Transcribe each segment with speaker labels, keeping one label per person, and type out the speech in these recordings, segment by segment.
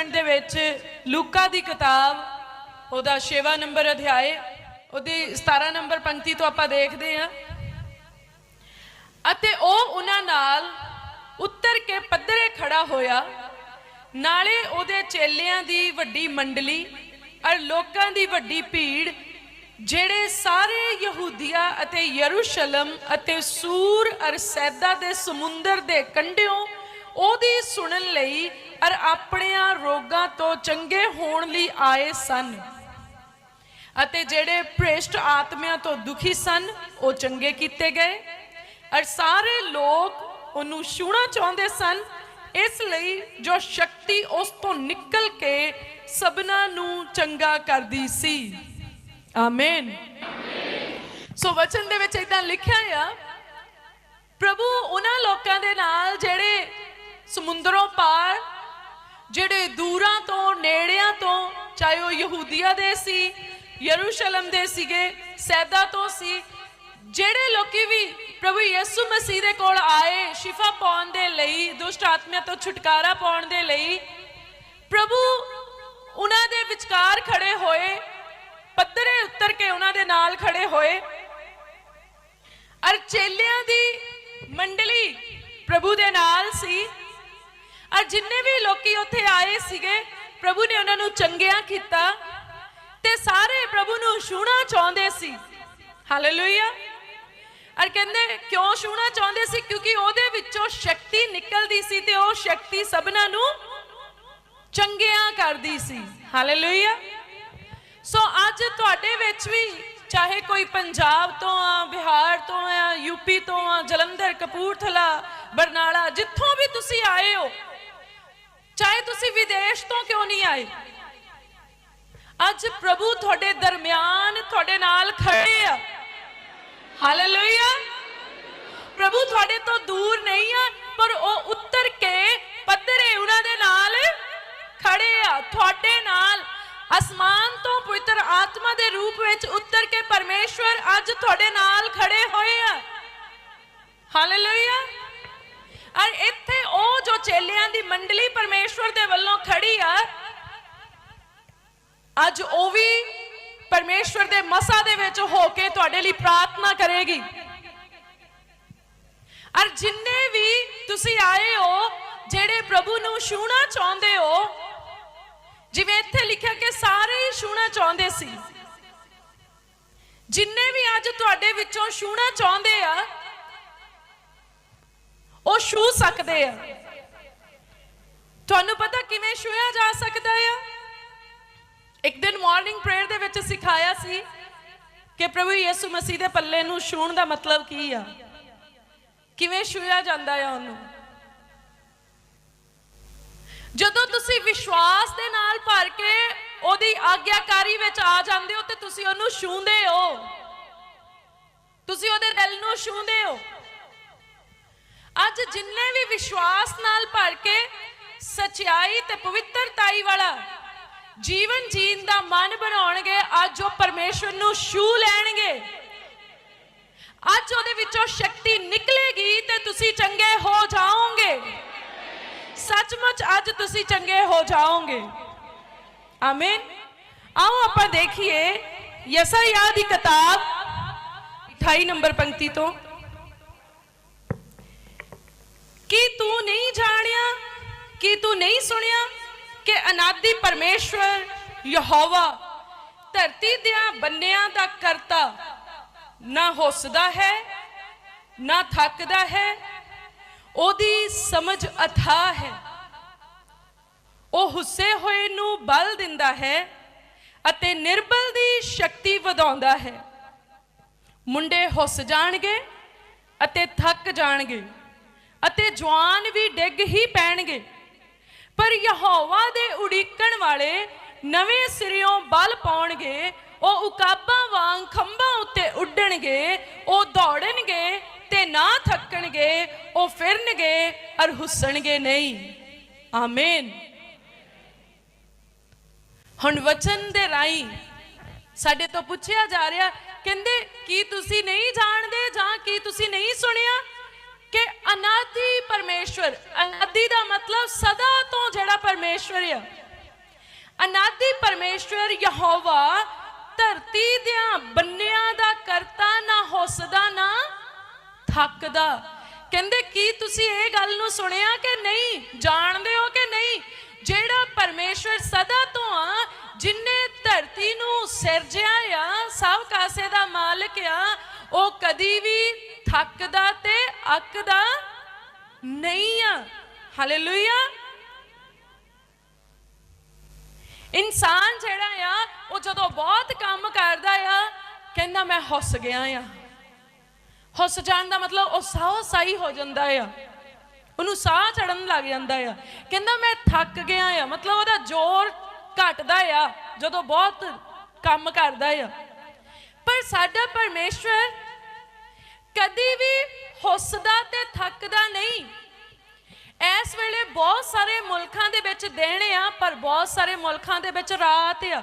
Speaker 1: Testament ਦੇ ਵਿੱਚ ਲੂਕਾ ਦੀ ਕਿਤਾਬ, ਉਹਦਾ 6ਵਾਂ ਨੰਬਰ ਅਧਿਆਏ, ਉਹਦੀ 17 ਨੰਬਰ ਪੰਕਤੀ ਤੋਂ ਆਪਾਂ ਦੇਖਦੇ ਹਾਂ। ਅਤੇ ਉਹ ਉਹਨਾਂ ਨਾਲ ਉੱਤਰ ਕੇ ਪੱਧਰੇ ਖੜਾ ਹੋਇਆ। ਨਾਲੇ ਉਹਦੇ ਚੇਲਿਆਂ ਦੀ ਵੱਡੀ ਮੰਡਲੀ ਔਰ ਲੋਕਾਂ ਦੀ ਵੱਡੀ ਭੀੜ, ਜਿਹੜੇ ਸਾਰੇ ਯਹੂਦੀਆ ਅਤੇ ਯਰੂਸ਼ਲਮ ਅਤੇ ਸੂਰ ਅਰ ਸੈਦਾ ਦੇ ਸਮੁੰਦਰ ਦੇ ਕੰਢਿਓਂ ਉਹਦੀ ਸੁਣਨ ਲਈ ਔਰ ਆਪਣਿਆਂ ਰੋਗਾਂ ਤੋਂ ਚੰਗੇ ਹੋਣ ਲਈ ਆਏ ਸਨ। ਅਤੇ ਜਿਹੜੇ ਭ੍ਰਿਸ਼ਟ ਆਤਮਿਆਂ ਤੋਂ ਦੁਖੀ ਸਨ, ਉਹ ਚੰਗੇ ਕੀਤੇ ਗਏ। ਔਰ ਸਾਰੇ ਲੋਕ ਉਹਨੂੰ ਛੂਣਾ ਚਾਹੁੰਦੇ ਸਨ, ਇਸ ਲਈ ਜੋ ਸ਼ਕਤੀ ਉਸ ਤੋਂ ਨਿਕਲ ਕੇ ਸਭਨਾਂ ਨੂੰ ਚੰਗਾ ਕਰਦੀ ਸੀ। ਆਮੇਨ। ਸੋ ਵਚਨ ਦੇ ਵਿੱਚ ਇਦਾਂ ਲਿਖਿਆ ਆ, ਪ੍ਰਭੂ, ਉਹਨਾਂ ਲੋਕਾਂ ਦੇ ਨਾਲ ਜਿਹੜੇ ਸਮੁੰਦਰੋਂ ਪਾਰ, ਜਿਹੜੇ ਦੂਰਾਂ ਤੋਂ, ਨੇੜਿਆਂ ਤੋਂ, ਚਾਹੇ ਉਹ ਯਹੂਦੀਆ ਦੇ ਸੀ, ਯਰੂਸ਼ਲਮ ਦੇ ਸੀਗੇ, ਸੈਦਾ ਤੋਂ ਸੀ, ਜਿਹੜੇ ਲੋਕੀ ਵੀ ਪ੍ਰਭੂ ਯਿਸੂ ਮਸੀਹ ਦੇ ਕੋਲ ਆਏ, ਸ਼ਿਫਾ ਪਾਉਣ ਦੇ ਲਈ, ਦੁਸ਼ਟ ਆਤਮਿਆਂ ਤੋਂ ਛੁਟਕਾਰਾ ਪਾਉਣ ਦੇ ਲਈ, ਪ੍ਰਭੂ ਉਹਨਾਂ ਦੇ ਵਿਚਕਾਰ ਖੜੇ ਹੋਏ, ਪੱਧਰੇ ਉੱਤਰ ਕੇ ਉਹਨਾਂ ਦੇ ਨਾਲ ਖੜੇ ਹੋਏ ਅਰ ਚੇਲਿਆਂ ਦੀ ਮੰਡਲੀ ਪ੍ਰਭੂ ਦੇ ਨਾਲ ਸੀ ਅਰ ਜਿੰਨੇ ਵੀ ਲੋਕੀ ਉੱਥੇ ਆਏ ਸੀਗੇ, ਪ੍ਰਭੂ ਨੇ ਉਹਨਾਂ ਨੂੰ ਚੰਗਿਆ ਕੀਤਾ ਤੇ ਸਾਰੇ ਪ੍ਰਭੂ ਨੂੰ ਛੂਣਾ ਚਾਹੁੰਦੇ ਸੀ। ਹਾਲੇਲੂਇਆ ਅਰ ਕਹਿੰਦੇ, ਕਿਉਂ ਛੂਣਾ ਚਾਹੁੰਦੇ ਸੀ? ਕਿਉਂਕਿ ਉਹਦੇ ਵਿੱਚੋਂ ਸ਼ਕਤੀ ਨਿਕਲਦੀ ਸੀ ਤੇ ਉਹ ਸ਼ਕਤੀ ਸਭਨਾਂ ਨੂੰ ਚੰਗਿਆ ਕਰਦੀ ਸੀ। ਹਾਲੇਲੂਇਆ ਸੋ ਅੱਜ ਤੁਹਾਡੇ ਵਿੱਚ ਵੀ ਚਾਹੇ ਕੋਈ ਪੰਜਾਬ ਤੋਂ ਆ, ਬਿਹਾਰ ਤੋਂ ਆ ਯੂਪੀ ਤੋਂ ਆ, ਜਲੰਧਰ, ਕਪੂਰਥਲਾ, ਬਰਨਾਲਾ, ਜਿੱਥੋਂ ਵੀ ਤੁਸੀਂ ਚਾਹੇ ਤੁਸੀਂ ਵਿਦੇਸ਼ ਤੋਂ ਕਿਉਂ ਨਹੀਂ ਆਏ? ਅੱਜ ਪ੍ਰਭੂ ਤੁਹਾਡੇ ਦਰਮਿਆਨ ਤੁਹਾਡੇ ਨਾਲ ਖੜੇ ਆ। ਹਾਲੇਲੂਇਆ ਪ੍ਰਭੂ ਤੁਹਾਡੇ ਤੋਂ ਦੂਰ ਨਹੀਂ ਆ, ਪਰ ਉਹ ਉੱਤਰ ਕੇ ਪੱਧਰੇ ਉਹਨਾਂ ਦੇ ਨਾਲ ਖੜੇ ਆ, ਤੁਹਾਡੇ ਨਾਲ। ਅਸਮਾਨ ਤੋਂ ਪਵਿੱਤਰ ਆਤਮਾ ਦੇ ਰੂਪ ਵਿੱਚ ਉੱਤਰ ਕੇ ਪਰਮੇਸ਼ਵਰ ਅੱਜ ਤੁਹਾਡੇ ਨਾਲ ਖੜੇ ਹੋਏ ਆ। ਹਾਲੇਲੂਇਆ ਔਰ ਇੱਥੇ ਉਹ ਜੋ ਚੇਲਿਆਂ ਦੀ ਮੰਡਲੀ ਪਰਮੇਸ਼ਵਰ ਦੇ ਵੱਲੋਂ ਖੜੀ ਆ, ਅੱਜ ਉਹ ਵੀ ਪਰਮੇਸ਼ਵਰ ਦੇ ਮਸਾ ਦੇ ਵਿੱਚ ਹੋ ਕੇ ਤੁਹਾਡੇ ਲਈ ਪ੍ਰਾਰਥਨਾ ਕਰੇਗੀ। ਔਰ ਜਿੰਨੇ ਵੀ ਤੁਸੀਂ ਆਏ ਹੋ, ਜਿਹੜੇ ਪ੍ਰਭੂ ਨੂੰ ਛੂਣਾ ਚਾਹੁੰਦੇ ਹੋ, ਜਿਵੇਂ ਇੱਥੇ ਲਿਖਿਆ ਕਿ ਸਾਰੇ ਹੀ ਛੂਣਾ ਚਾਹੁੰਦੇ ਸੀ। ਜਿੰਨੇ ਵੀ ਅੱਜ ਤੁਹਾਡੇ ਵਿੱਚੋਂ ਛੂਣਾ ਚਾਹੁੰਦੇ ਆ, ਉਹ ਛੂ ਸਕਦੇ ਆ। ਤੁਹਾਨੂੰ ਪਤਾ ਕਿਵੇਂ ਛੂਇਆ ਜਾ ਸਕਦਾ ਆ? ਇੱਕ ਦਿਨ ਮਾਰਨਿੰਗ ਪ੍ਰੇਅਰ ਦੇ ਵਿੱਚ ਸਿਖਾਇਆ ਸੀ ਕਿ ਪ੍ਰਭੂ ਯਿਸੂ ਮਸੀਹ ਦੇ ਪੱਲੇ ਨੂੰ ਛੂਣ ਦਾ ਮਤਲਬ ਕੀ ਆ? ਕਿਵੇਂ ਛੂਇਆ ਜਾਂਦਾ ਆ ਉਹਨੂੰ? ਜਦੋਂ ਤੁਸੀਂ ਵਿਸ਼ਵਾਸ ਦੇ ਨਾਲ ਭਰ ਕੇ ਉਹਦੀ ਆਗਿਆਕਾਰੀ ਵਿੱਚ ਆ ਜਾਂਦੇ ਹੋ ਤੇ ਤੁਸੀਂ ਉਹਨੂੰ ਛੂੰਦੇ ਹੋ। ਤੁਸੀਂ ਉਹਦੇ ਦਿਲ ਨੂੰ ਛੂੰਦੇ ਹੋ। ਅੱਜ ਜਿੰਨੇ ਵੀ ਵਿਸ਼ਵਾਸ ਨਾਲ ਭਰ ਕੇ ਸਚਾਈ ਤੇ ਪਵਿੱਤਰਤਾਈ ਵਾਲਾ ਜੀਵਨ ਜੀਣ ਦਾ ਮਨ ਬਣਾਉਣਗੇ, ਅੱਜ ਉਹ ਪਰਮੇਸ਼ਵਰ ਨੂੰ ਛੂ ਲੈਣਗੇ। ਅੱਜ ਉਹਦੇ ਵਿੱਚੋਂ ਸ਼ਕਤੀ ਨਿਕਲੇਗੀ ਤੇ ਤੁਸੀਂ ਚੰਗੇ ਹੋ ਜਾਓਗੇ। ਸੱਚਮੁੱਚ ਅੱਜ ਤੁਸੀਂ ਚੰਗੇ ਹੋ ਜਾਓਗੇ। ਆਮੀਨ। ਆਓ ਆਪਾਂ ਦੇਖੀਏ ਯਸਾ ਯਾਦ ਦੀ ਕਿਤਾਬ 28 ਨੰਬਰ ਪੰਕਤੀ ਤੋਂ ਕੀ ਤੂੰ ਨਹੀਂ ਜਾਣਿਆ ਕੀ ਤੂੰ ਨਹੀਂ ਸੁਣਿਆ ਕਿ ਅਨਾਦੀ ਪਰਮੇਸ਼ਵਰ ਯਹੋਵਾ ਧਰਤੀ ਦਿਆਂ ਬੰਨਿਆਂ ਦਾ ਕਰਤਾ ਨਾ ਹੁੱਸਦਾ ਹੈ, ਨਾ ਥੱਕਦਾ ਹੈ, ਉਹਦੀ ਸਮਝ ਅਥਾ ਹੈ। ਉਹ ਹੁੱਸੇ ਹੋਏ ਨੂੰ ਬਲ ਦਿੰਦਾ ਹੈ ਅਤੇ ਨਿਰਬਲ ਦੀ ਸ਼ਕਤੀ ਵਧਾਉਂਦਾ ਹੈ। ਮੁੰਡੇ ਹੁੱਸ ਜਾਣਗੇ ਅਤੇ ਥੱਕ ਜਾਣਗੇ ਅਤੇ ਜਵਾਨ ਵੀ ਡਿੱਗ ਹੀ ਪੈਣਗੇ। ਪਰ ਯਹੋਵਾ ਦੇ ਉਡੀਕਣ ਵਾਲੇ ਨਵੇਂ ਸਿਰਿਓਂ ਬਲ ਪਾਉਣਗੇ, ਉਹ ਉਕਾਬਾਂ ਵਾਂਗ ਖੰਭਾਂ ਉੱਤੇ ਉੱਡਣਗੇ, ਉਹ ਦੌੜਨਗੇ ਤੇ ਨਾ ਥੱਕਣਗੇ, ਉਹ ਫਿਰਨਗੇ ਅਰ ਹੁੱਸਣਗੇ ਨਹੀਂ। ਆਮੇਨ। ਹੁਣ ਵਚਨ ਦੇ ਰਾਈ ਸਾਡੇ ਤੋਂ ਪੁੱਛਿਆ ਜਾ ਰਿਹਾ, ਕਹਿੰਦੇ ਕੀ ਤੁਸੀਂ ਨਹੀਂ ਜਾਣਦੇ ਜਾਂ ਕੀ ਤੁਸੀਂ ਨਹੀਂ ਸੁਣਿਆ? ਅਨਾਦਿ ਪਰਮੇਸ਼ਵਰ। ਅਨਾਦਿ ਦਾ ਮਤਲਬ ਸਦਾ ਤੋਂ ਜਿਹੜਾ ਪਰਮੇਸ਼ਵਰ ਆ। ਅਨਾਦਿ ਪਰਮੇਸ਼ਵਰ ਯਹੋਵਾ, ਧਰਤੀ ਦਿਆਂ ਬੰਨਿਆਂ ਦਾ ਕਰਤਾ ਨਾ ਹੁੱਸਦਾ ਨਾ ਥੱਕਦਾ। ਕਹਿੰਦੇ, ਕੀ ਤੁਸੀਂ ਇਹ ਗੱਲ ਨੂੰ ਸੁਣਿਆ ਕਿ ਨਹੀਂ? ਜਾਣਦੇ ਹੋ ਕਿ ਨਹੀਂ? ਜਿਹੜਾ ਪਰਮੇਸ਼ਵਰ ਸਦਾ ਤੋਂ ਆ, ਜਿਨੇ ਧਰਤੀ ਨੂੰ ਸਿਰਜਿਆ ਆ, ਸਭ ਕਾਸੇ ਦਾ ਮਾਲਕ ਆ, ਉਹ ਕਦੀ ਵੀ ਥੱਕਦਾ ਤੇ ਅੱਕਦਾ ਨਹੀਂ ਆ। ਹਾਲੇਲੂਇਆ ਇਨਸਾਨ ਜਿਹੜਾ ਆ, ਉਹ ਜਦੋਂ ਬਹੁਤ ਕੰਮ ਕਰਦਾ ਆ, ਕਹਿੰਦਾ ਮੈਂ ਹੁੱਸ ਗਿਆ ਆ। ਹੁੱਸ ਜਾਣ ਦਾ ਮਤਲਬ ਉਹ ਸਾਹ ਸਾਈ ਹੋ ਜਾਂਦਾ ਆ। ਉਹਨੂੰ ਸਾਹ ਚੜਨ ਲੱਗ ਜਾਂਦਾ ਆ। ਕਹਿੰਦਾ ਮੈਂ ਥੱਕ ਗਿਆ ਆ। ਮਤਲਬ ਉਹਦਾ ਜ਼ੋਰ ਘਟਦਾ ਆ, ਜਦੋਂ ਬਹੁਤ ਕੰਮ ਕਰਦਾ ਆ। ਪਰ ਸਾਡਾ ਪਰਮੇਸ਼ਵਰ ਕਦੀ ਵੀ ਹੁੱਸਦਾ ਤੇ ਥੱਕਦਾ ਨਹੀਂ। ਇਸ ਵੇਲੇ ਬਹੁਤ ਸਾਰੇ ਮੁਲਕਾਂ ਦੇ ਵਿੱਚ ਦਿਨ ਆ, ਪਰ ਬਹੁਤ ਸਾਰੇ ਮੁਲਕਾਂ ਦੇ ਵਿੱਚ ਰਾਤ ਆ।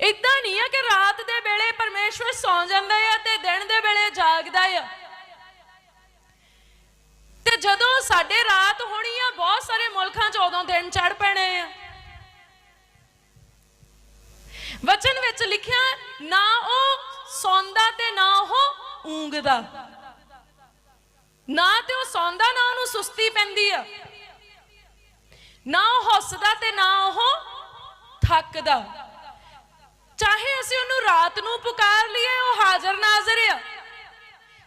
Speaker 1: ਇਦਾਂ ਨਹੀਂ ਆ ਕਿ ਰਾਤ ਦੇ ਵੇਲੇ ਪਰਮੇਸ਼ਵਰ ਸੌਂ ਜਾਂਦਾ ਆ ਤੇ ਦਿਨ ਦੇ ਵੇਲੇ ਜਾਗਦਾ ਆ। ਤੇ ਜਦੋਂ ਸਾਡੇ ਰਾਤ ਹੋਣੀ ਆ, ਬਹੁਤ ਸਾਰੇ ਮੁਲਕਾਂ 'ਚ ਉਦੋਂ ਦਿਨ ਚੜ ਪੈਣੇ ਆ। ਵਚਨ ਵਿੱਚ ਲਿਖਿਆ, ਨਾ ਉਹ ਸੌਂਦਾ ਤੇ ਨਾ ਉਹ ਊਂਗਦਾ। ਨਾ ਤੇ ਉਹ ਸੌਂਦਾ, ਨਾ ਉਹਨੂੰ ਸੁਸਤੀ ਪੈਂਦੀ ਆ। ਨਾ ਉਹ ਹੱਸਦਾ ਤੇ ਨਾ ਉਹ ਥੱਕਦਾ। ਚਾਹੇ ਅਸੀਂ ਉਹਨੂੰ ਰਾਤ ਨੂੰ ਪੁਕਾਰ ਲਈਏ, ਉਹ ਹਾਜ਼ਰ ਨਾਜ਼ਰ ਆ।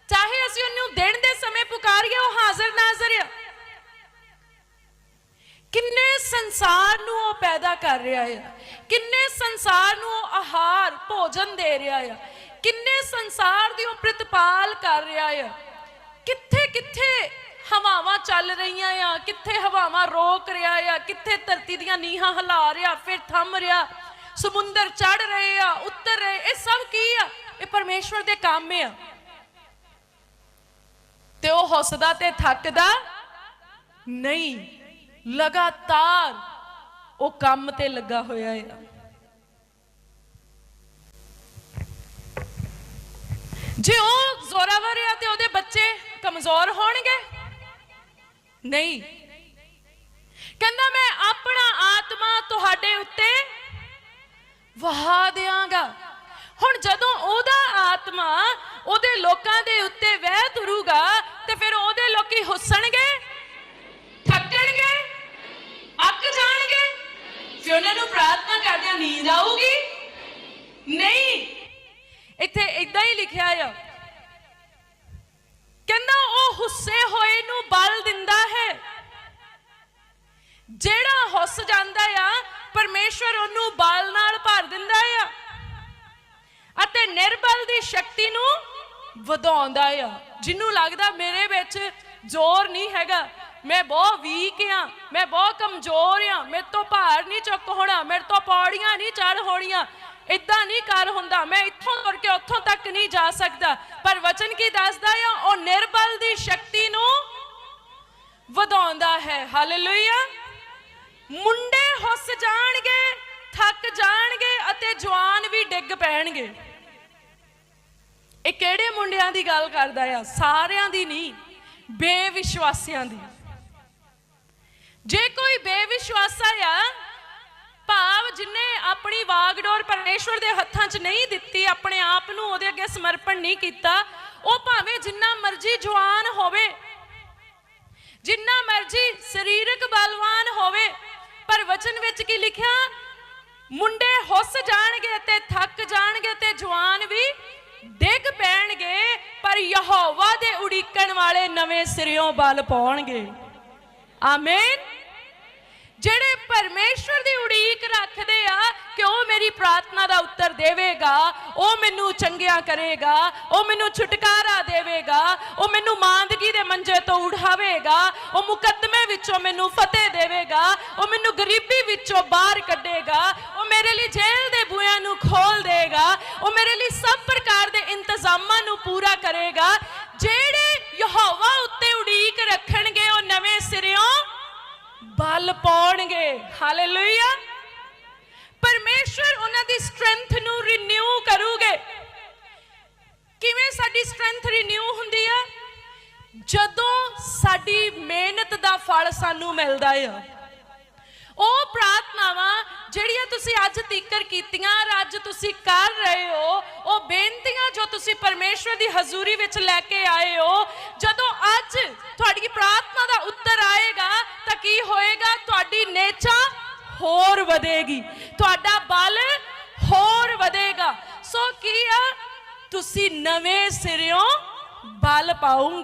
Speaker 1: ਚਾਹੇ ਅਸੀਂ ਉਹਨੂੰ ਦਿਨ ਦੇ ਸਮੇਂ ਪੁਕਾਰੀਏ, ਉਹ ਹਾਜ਼ਰ ਨਾਜ਼ਰ ਆ। ਕਿੰਨੇ ਸੰਸਾਰ ਨੂੰ ਉਹ ਪੈਦਾ ਕਰ ਰਿਹਾ ਆ। ਕਿੰਨੇ ਸੰਸਾਰ ਨੂੰ ਉਹ ਆਹਾਰ, ਭੋਜਨ ਦੇ ਰਿਹਾ ਆ। ਕਿੰਨੇ ਸੰਸਾਰ ਦੀ ਉਹ ਪ੍ਰਤਪਾਲ ਕਰ ਰਿਹਾ ਆ? ਕਿੱਥੇ ਕਿੱਥੇ ਹਵਾਵਾਂ ਚੱਲ ਰਹੀਆਂ ਆ? ਕਿੱਥੇ ਹਵਾਵਾਂ ਰੋਕ ਰਿਹਾ ਆ? ਕਿੱਥੇ ਧਰਤੀ ਦੀਆਂ ਨੀਹਾਂ ਹਿਲਾ ਰਿਹਾ? ਫਿਰ ਥੰਮ ਰਿਹਾ। ਸਮੁੰਦਰ ਚੜ ਰਹੇ ਆ, ਉੱਤਰ ਰਹੇ। ਇਹ ਸਭ ਕੀ ਆ? ਇਹ ਪਰਮੇਸ਼ਵਰ ਦੇ ਕੰਮ ਆ। ਤੇ ਉਹ ਹੌਸਦਾ ਤੇ ਥੱਕਦਾ ਨਹੀਂ। ਲਗਾਤਾਰ ਉਹ ਕੰਮ ਤੇ ਲੱਗਾ ਹੋਇਆ ਆ। ਜੇ ਉਹ ਜ਼ੋਰਾਵਰ ਆ ਤੇ ਉਹਦੇ ਬੱਚੇ ਕਮਜ਼ੋਰ ਹੋਣਗੇ? ਨਹੀਂ। ਕਹਿੰਦਾ, ਮੈਂ ਆਪਣਾ ਆਤਮਾ ਤੁਹਾਡੇ ਉੱਤੇ ਵਹਾ ਦਿਆਂਗਾ। ਹੁਣ ਜਦੋਂ ਉਹਦਾ ਆਤਮਾ ਉਹਦੇ ਲੋਕਾਂ ਦੇ ਉੱਤੇ ਵਹਿ ਤੁਰੂਗਾ, ਤੇ ਫਿਰ ਉਹਦੇ ਲੋਕੀ ਹੁੱਸਣਗੇ? ਥੱਕਣਗੇ? ਅੱਕ ਜਾਣਗੇ? ਫਿਰ ਉਹਨਾਂ ਨੂੰ ਪ੍ਰਾਰਥਨਾ ਕਰਦਿਆਂ ਨੀਂਦ ਆਊਗੀ? ਨਹੀਂ। ਹੀ ਲਿਖਿਆ ਆ। ਕਹਿੰਦਾ ਉਹ ਹੁੱਸੇ ਹੋਏ ਨੂੰ ਬਲ ਦਿੰਦਾ ਹੈ। ਜਿਹੜਾ ਹੁੱਸ ਜਾਂਦਾ ਆ, ਪਰਮੇਸ਼ਵਰ ਉਹਨੂੰ ਬਲ ਨਾਲ ਭਰ ਦਿੰਦਾ ਆ। ਅਤੇ ਨਿਰਬਲ ਦੀ ਸ਼ਕਤੀ ਨੂੰ ਵਧਾਉਂਦਾ ਆ। ਜਿਹਨੂੰ ਲੱਗਦਾ ਮੇਰੇ ਵਿੱਚ ਜ਼ੋਰ ਨਹੀਂ ਹੈਗਾ। ਮੈਂ ਬਹੁਤ ਵੀਕ ਆ, ਮੈਂ ਬਹੁਤ ਕਮਜ਼ੋਰ ਆ, ਮੇਰੇ ਤੋਂ ਭਾਰ ਨਹੀਂ ਚੁੱਕ ਹੋਣਾ, ਮੇਰੇ ਤੋਂ ਪੌੜੀਆਂ ਨਹੀਂ ਚੜ ਹੋਣੀਆਂ। ਇਦਾਂ ਨਹੀਂ ਕਰ ਹੁੰਦਾ। ਮੈਂ ਇੱਥੋਂ ਤੁਰ ਕੇ ਉੱਥੋਂ ਤੱਕ ਨਹੀਂ ਜਾ ਸਕਦਾ। ਪਰ ਵਚਨ ਕੀ ਦੱਸਦਾ ਆ? ਉਹ ਨਿਰਬਲ ਦੀ ਸ਼ਕਤੀ ਨੂੰ ਵਧਾਉਂਦਾ ਹੈ। ਹਾਲੇਲੂਇਆ ਮੁੰਡੇ ਹੁੱਸ ਜਾਣਗੇ, ਥੱਕ ਜਾਣਗੇ ਅਤੇ ਜਵਾਨ ਵੀ ਡਿੱਗ ਪੈਣਗੇ। ਇਹ ਕਿਹੜੇ ਮੁੰਡਿਆਂ ਦੀ ਗੱਲ ਕਰਦਾ ਆ? ਸਾਰਿਆਂ ਦੀ ਨਹੀਂ, ਬੇਵਿਸ਼ਵਾਸੀਆਂ ਦੀ। ਜੇ ਕੋਈ ਬੇਵਿਸ਼ਵਾਸਾ ਆ, ਭਾਵ ਜਿਨੇ ਆਪਣੀ ਵਾਗਡੋਰ ਪਰਮੇਸ਼ਵਰ ਦੇ ਹੱਥਾਂ 'ਚ ਨਹੀਂ ਦਿੱਤੀ, ਆਪਣੇ ਆਪ ਨੂੰ ਉਹਦੇ ਅੱਗੇ ਸਮਰਪਣ ਨਹੀਂ ਕੀਤਾ। ਉਹ ਭਾਵੇਂ ਜਿੰਨਾ ਮਰਜ਼ੀ ਜਵਾਨ ਹੋਵੇ, ਜਿੰਨਾ ਮਰਜ਼ੀ ਸਰੀਰਕ ਬਲਵਾਨ ਹੋਵੇ, ਪਰ ਵਚਨ ਵਿੱਚ ਕੀ ਲਿਖਿਆ? ਮੁੰਡੇ ਹੁੱਸ ਜਾਣਗੇ ਤੇ ਥੱਕ ਜਾਣਗੇ ਤੇ ਜਵਾਨ ਵੀ ਡਿੱਗ ਪੈਣਗੇ, ਪਰ ਯਹੋਵਾ ਦੇ ਉਡੀਕਣ ਵਾਲੇ ਨਵੇਂ ਸਿਰਿਓਂ ਬਲ ਪਾਉਣਗੇ। ਆਮੇਨ। ਜਿਹੜੇ ਪਰਮੇਸ਼ਵਰ ਦੀ ਉਡੀਕ ਰੱਖਦੇ ਆ ਕਿ ਉਹ ਮੇਰੀ ਪ੍ਰਾਰਥਨਾ ਦਾ ਉੱਤਰ ਦੇਵੇਗਾ? ਉਹ ਮੈਨੂੰ ਚੰਗਿਆ ਕਰੇਗਾ, ਉਹ ਮੈਨੂੰ ਛੁਟਕਾਰਾ ਦੇਵੇਗਾ, ਉਹ ਮੈਨੂੰ ਮਾਂਦਗੀ ਦੇ ਮੰਜੇ ਤੋਂ ਉਠਾਵੇਗਾ, ਉਹ ਮੁਕੱਦਮੇ ਵਿੱਚੋਂ ਮੈਨੂੰ ਫਤਿਹ ਦੇਵੇਗਾ, ਉਹ ਮੈਨੂੰ ਗਰੀਬੀ ਵਿੱਚੋਂ ਬਾਹਰ ਕੱਢੇਗਾ, ਉਹ ਮੇਰੇ ਲਈ ਜੇਲ੍ਹ ਦੇ ਬੂਹਿਆਂ ਨੂੰ ਖੋਲ ਦੇਗਾ ਉਹ ਮੇਰੇ ਲਈ ਸਭ ਪ੍ਰਕਾਰ ਦੇ ਇੰਤਜ਼ਾਮਾਂ ਨੂੰ ਪੂਰਾ ਕਰੇਗਾ। ਜਿਹੜੇ ਯਹੋਵਾ ਉੱਤੇ ਉਡੀਕ ਰੱਖਣਗੇ, ਉਹ ਨਵੇਂ ਸਿਰਿਓਂ ਬਲ ਪਾਉਣਗੇ। ਹਾਲੇਲੂਇਆ ਪਰਮੇਸ਼ਵਰ ਉਹਨਾਂ ਦੀ ਸਟਰੈਂਥ ਨੂੰ ਰੀਨਿਊ ਕਰੂਗੇ। ਕਿਵੇਂ ਸਾਡੀ ਸਟਰੈਂਥ ਰੀਨਿਊ ਹੁੰਦੀ ਆ? ਜਦੋਂ ਸਾਡੀ ਮਿਹਨਤ ਦਾ ਫਲ ਸਾਨੂੰ ਮਿਲਦਾ ਆ। ਉਹ ਪ੍ਰਾਰਥਨਾਵਾਂ ਜਿਹੜੀਆਂ ਤੁਸੀਂ ਅੱਜ ਤੀਕਰ ਕੀਤੀਆਂ ਔਰ ਅੱਜ ਤੁਸੀਂ ਕਰ ਰਹੇ ਹੋ, ਉਹ ਬੇਨਤੀਆਂ ਜੋ ਤੁਸੀਂ ਪਰਮੇਸ਼ਵਰ ਦੀ ਹਜ਼ੂਰੀ ਵਿੱਚ ਲੈ ਕੇ ਆਏ ਹੋ, ਜਦੋਂ ਅੱਜ ਤੁਹਾਡੀ ਪ੍ਰਾਰਥਨਾ ਦਾ ਉੱਤਰ ਆਏਗਾ ਤਾਂ ਕੀ ਹੋਏਗਾ? ਤੁਹਾਡੀ ਨੇਚਾ ਹੋਰ ਵਧੇਗੀ। ਤੁਹਾਡਾ ਬਲ ਹੋਰ ਵਧੇਗਾ। ਸੋ ਕੀ ਆ? ਤੁਸੀਂ ਨਵੇਂ ਸਿਰਿਓਂ ਬਲ ਪਾਉਂਗੇ।